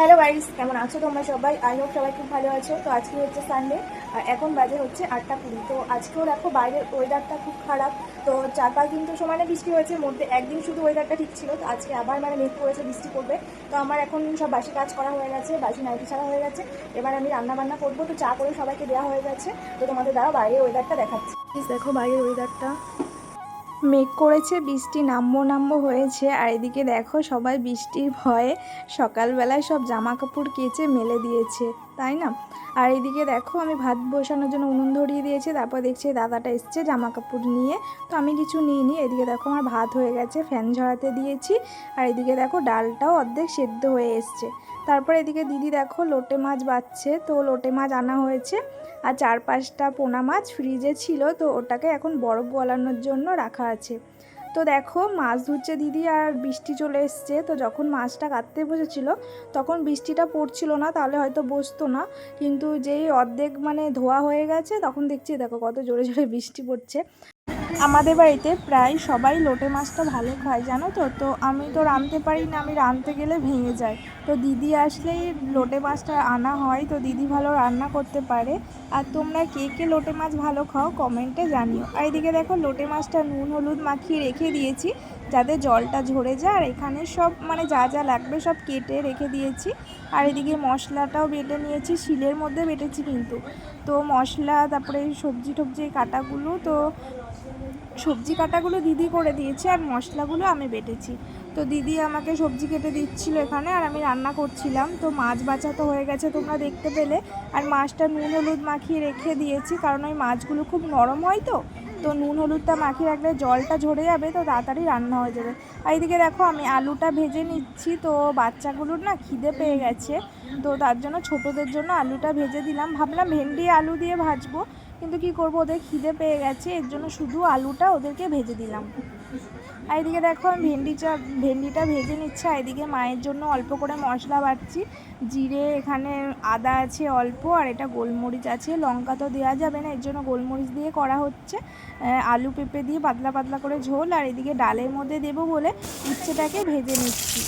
Hello guys, কেমন আছো তোমরা সবাই? আই হোপ সবাই খুব ভালো আছো। তো আজকে হচ্ছে সানডে আর এখন বাজে হচ্ছে আটটা কুড়ি। তো আজকেও দেখো বাইরের ওয়েদারটা খুব খারাপ। তো চার পাঁচ দিন তো সমানে বৃষ্টি হয়েছে, মধ্যে একদিন শুধু ওয়েদারটা ঠিক ছিল। তো আজকে আবার মানে মেঘ করেছে, বৃষ্টি পড়বে। তো আমার এখন সব বাসি কাজ করা হয়ে গেছে, বাসি নাইটি ছাড়া হয়ে গেছে। এবার আমি রান্না বান্না করব। তো চা করে সবাইকে দেওয়া হয়ে গেছে। তো তোমাদের দ্বারা বাইরের ওয়েদারটা দেখাচ্ছি। দেখো বাইরের ওয়েদারটা মেঘ করেছে, বৃষ্টি নামবো নাম্ব হয়েছে। আর এদিকে দেখো সবাই বৃষ্টির ভয়ে সকালবেলায় সব জামা কাপড় কেচে মেলে দিয়েছে। তাই না? আর এদিকে দেখো, আমি ভাত বসানোর জন্য উনুন ধরিয়ে দিয়েছি, তারপর দেখছি দাদাটা এসছে জামা কাপড় নিয়ে। তো আমি কিছু নিইনি, এদিকে দেখো আমার ভাত হয়ে গেছে, ফ্যান ঝরাতে দিয়েছি, আর এদিকে দেখো ডালটাও অর্ধেক সেদ্ধ হয়ে এসছে। তারপর এদিকে দিদি দেখো লোটে মাছ বাচ্ছে তো লোটে মাছ আনা হয়েছে, আর চার পাঁচটা পোনা মাছ ফ্রিজে ছিল, তো ওটাকে এখন বরফ গলানোর জন্য রাখা আছে। তো দেখো, মাছ ধুচ্ছে দিদি আর বৃষ্টি চলে এসছে। তো যখন মাছটা কাটতে বসেছিল, তখন বৃষ্টিটা পড়ছিল না, তাহলে হয়তো বসতো না। কিন্তু যেই অর্ধেক মানে ধোয়া হয়ে গেছে, তখন দেখছি, দেখো কত জোরে জোরে বৃষ্টি পড়ছে। আমাদের বাড়িতে প্রায় সবাই লোটে মাছটা ভালো খায়, জানো তো? তো আমি তো রাঁধতে পারি না, আমি রাঁধতে গেলে ভেঙে যায়। তো দিদি আসলেই লোটে মাছটা আনা হয়, তো দিদি ভালো রান্না করতে পারে। আর তোমরা কে কে লোটে মাছ ভালো খাও কমেন্টে জানিও। আর এদিকে দেখো, লোটে মাছটা নুন, হলুদ মাখিয়ে রেখে দিয়েছি, যাতে জলটা ঝরে যায়। আর এখানে সব মানে যা যা লাগবে সব কেটে রেখে দিয়েছি। আর এদিকে মশলাটাও বেটে নিয়েছি, শিলের মধ্যে বেটেছি কিন্তু। তো মশলা, তারপরে সবজি টবজি কাটাগুলো, তো সবজি কাটাগুলো দিদি করে দিয়েছে আর মশলাগুলো আমি বেটেছি। তো দিদি আমাকে সবজি কেটে দিচ্ছিল এখানে আর আমি রান্না করছিলাম। তো মাছ বাছা তো হয়ে গেছে তোমরা দেখতে পেলে। আর মাছটা নুন হলুদ মাখিয়ে রেখে দিয়েছি কারণ ওই মাছগুলো খুব নরম হয় তো। তো নুন হলুদটা মাখিয়ে রাখলে জলটা ঝরে যাবে তো তাড়াতাড়ি রান্না হয়ে যাবে। আর এইদিকে দেখো আমি আলুটা ভেজে নিচ্ছি তো বাচ্চাগুলোর না খিদে পেয়ে গেছে। তো তার জন্য ছোটোদের জন্য আলুটা ভেজে দিলাম। ভাবলাম ভেন্ডি আলু দিয়ে ভাজবো। কিন্তু কি করব? ওদের খিদে পেয়ে গেছে, এর জন্য শুধু আলুটা ওদেরকে ভেজে দিলাম। আর এদিকে দেখো, আমি ভেন্ডিটা ভেন্ডিটা ভেজে নিচ্ছি, আর এদিকে মায়ের জন্য অল্প করে মশলা বাটছি। জিরে, এখানে আদা আছে অল্প, আর এটা গোলমরিচ আছে। লঙ্কা তো দেওয়া যাবে না, এর জন্য গোলমরিচ দিয়ে করা হচ্ছে। আলু পেঁপে দিয়ে পাতলা পাতলা করে ঝোল, আর এদিকে ডালের মধ্যে দেবো বলে উচ্ছেটাকে ভেজে নিচ্ছি।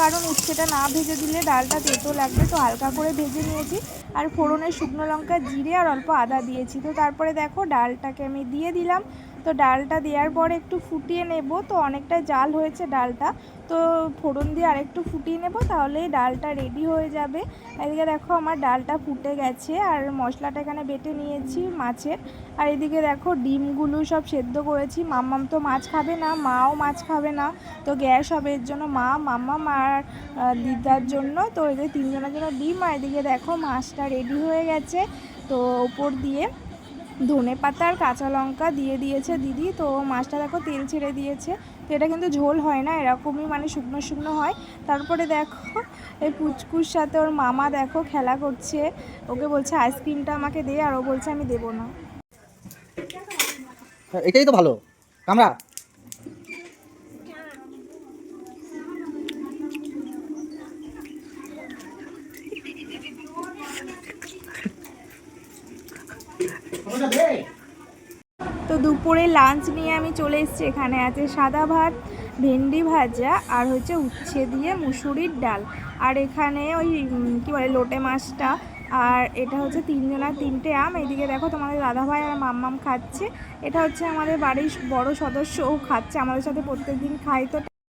কারণ উচ্ছেটা না ভেজে দিলে ডালটা তেতো লাগবে, তো হালকা করে ভেজে নিয়েছি। আর ফোড়নে শুকনো লঙ্কা, জিরে আর অল্প আদা দিয়েছি। তো তারপরে দেখো ডালটাকে আমি দিয়ে দিলাম। তো ডালটা দেওয়ার পরে একটু ফুটিয়ে নেব। তো অনেকটা জাল হয়েছে ডালটা। তো ফোড়ন দিয়ে আরেকটু ফুটিয়ে নেব, তাহলেই ডালটা রেডি হয়ে যাবে। এদিকে দেখো আমার ডালটা ফুটে গেছে আর মশলাটা এখানে বেটে নিয়েছি মাছের। আর এদিকে দেখো ডিমগুলো সব সেদ্ধ করেছি। মাম্মাম তো মাছ খাবে না, মাও মাছ খাবে না। তো গ্যাস হবে, এর জন্য মা, মাম্মাম আর দিদার জন্য। তো এদের তিনজনের জন্য ডিম। আর এদিকে দেখো মাছটা রেডি হয়ে গেছে। তো ওপর দিয়ে ধনে পাতা আর কাঁচা লঙ্কা দিয়ে দিয়েছে দিদি। তো মাছটা দেখো তেল ছেড়ে দিয়েছে। তো এটা কিন্তু ঝোল হয় না এরকমই মানে শুকনো শুকনো হয়। তারপরে দেখো এই পুচকুর সাথে ওর মামা দেখো খেলা করছে। ওকে বলছে আইসক্রিমটা আমাকে দে। আর ও বলছে আমি দেবো না। হ্যাঁ, এটাই তো ভালো। কামড়া তো দুপুরে লাঞ্চ নিয়ে আমি চলে এসেছি এখানে। আছে সাদা ভাত, ভেন্ডি ভাজা আর হচ্ছে উচ্ছে দিয়ে মুসুরির ডাল। আর এখানে ওই কী বলে, লোটে মাছটা। আর এটা হচ্ছে তিনজনার তিনটে আম। এইদিকে দেখো তোমাদের দাদাভাই আর মাম্মাম খাচ্ছে। এটা হচ্ছে আমাদের বাড়ির বড় সদস্য, ও খাচ্ছে। আমাদের সাথে প্রত্যেকদিন খাই তো